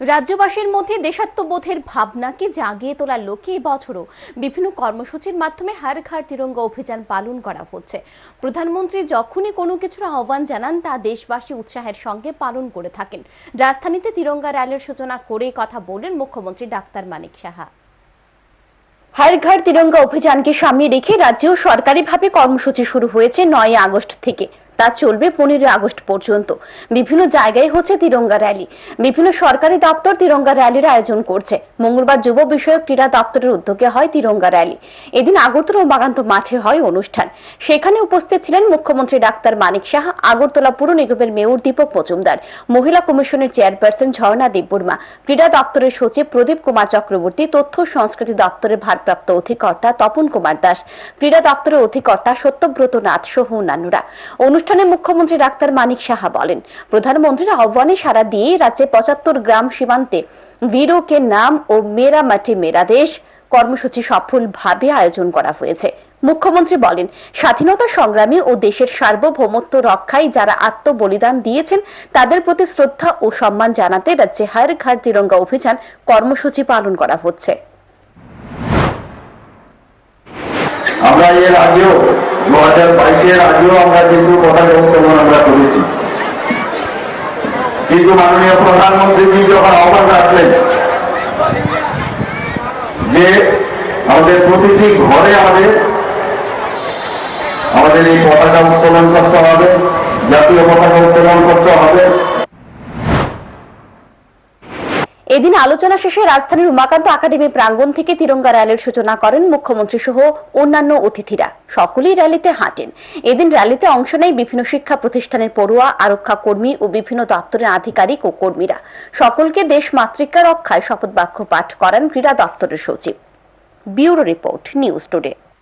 রাজ্যবাসীর মধ্যে দেশাত্মবোধের ভাবনাকে জাগিয়ে তোলার লক্ষ্যে এবছরও বিভিন্ন কর্মসূচির মাধ্যমে হার ঘর তিরঙ্গা অভিযান পালন করা হচ্ছে। প্রধানমন্ত্রী যখনই কোনো কিছুর আহ্বান জানান, তা দেশবাসী উৎসাহের সঙ্গে পালন করে থাকেন। রাজধানীতে তিরঙ্গা র্যালির সূচনা করে কথা বললেন মুখ্যমন্ত্রী ডাক্তার মানিক সাহা। হর ঘর তিরঙ্গা অভিযানকে সামনে রেখে রাজ্যেও সরকারিভাবে কর্মসূচি শুরু হয়েছে নয় আগস্ট থেকে। তা চলবে পনেরোই আগস্ট পর্যন্ত। বিভিন্ন জায়গায় হচ্ছে তিরঙ্গা র্যালি। বিভিন্ন সরকারি দপ্তর তিরঙ্গা র্যালির আয়োজন করছে। মঙ্গলবার যুব বিষয়ক ক্রীড়া দপ্তরের উদ্যোগে হয় তিরঙ্গা র্যালি। এদিন আগরতলা বাগান্ত মাঠে হয় অনুষ্ঠান। সেখানে উপস্থিত ছিলেন মুখ্যমন্ত্রী ডাক্তার মানিক সাহা আগরতলা পুর নিগমের মেয়র দীপক মজুমদার, মহিলা কমিশনের চেয়ারপারসন ঝর্ণা দেববর্মা, ক্রীড়া দপ্তরের সচিব প্রদীপ কুমার চক্রবর্তী, তথ্য সংস্কৃতি দপ্তরের ভারপ্রাপ্ত অধিকর্তা তপন কুমার দাস, ক্রীড়া দপ্তরের অধিকর্তা সত্যব্রত নাথ সহ অন্যান্যরা। অনুষ্ঠানে মুখ্যমন্ত্রী ডাক্তার মানিক সাহা বলেন, প্রধানমন্ত্রীর আহ্বানে সাড়া দিয়ে রাজ্যে পঁচাত্তর গ্রাম সীমান্তে কে নাম ও মেরা মাটি মেরা দেশ কর্মসূচি সফলভাবে আয়োজন করা হয়েছে। মুখ্যমন্ত্রী বলেন, স্বাধীনতা সংগ্রামী ও দেশের সার্বভৌমত্ব রক্ষায় যারা আত্মবলিদান দিয়েছেন, তাদের প্রতি শ্রদ্ধা ও সম্মান জানাতে রাজ্যে হায়ার ঘাট তিরঙ্গা অভিযান কর্মসূচি পালন করা হচ্ছে। আমরা এর আগেও দু হাজার বাইশের আগেও আমরা কিন্তু পতাকা উত্তোলন আমরা করেছি। কিন্তু মাননীয় প্রধানমন্ত্রী যখন আহ্বান রাখলেন যে আমাদের প্রতিটি ঘরে আমাদের আমাদের এই পতাকা উত্তোলন করতে হবে, জাতীয় পতাকা উত্তোলন করতে হবে এদিন আলোচনা শেষে রাজধানীর উমাকান্ত একাডেমি প্রাঙ্গণ থেকে তিরঙ্গা র্যালির সূচনা করেন মুখ্যমন্ত্রী সহ অন্যান্য অতিথিরা। সকলেই র্যালিতে হাঁটেন। এদিন র্যালিতে অংশ নেয় বিভিন্ন শিক্ষা প্রতিষ্ঠানের পড়ুয়া আরক্ষা কর্মী ও বিভিন্ন দপ্তরের আধিকারিক ও কর্মীরা। সকলকে দেশ মাতৃকা রক্ষায় শপথ বাক্য পাঠ করান ক্রীড়া দপ্তরের সচিব। Bureau report, news today.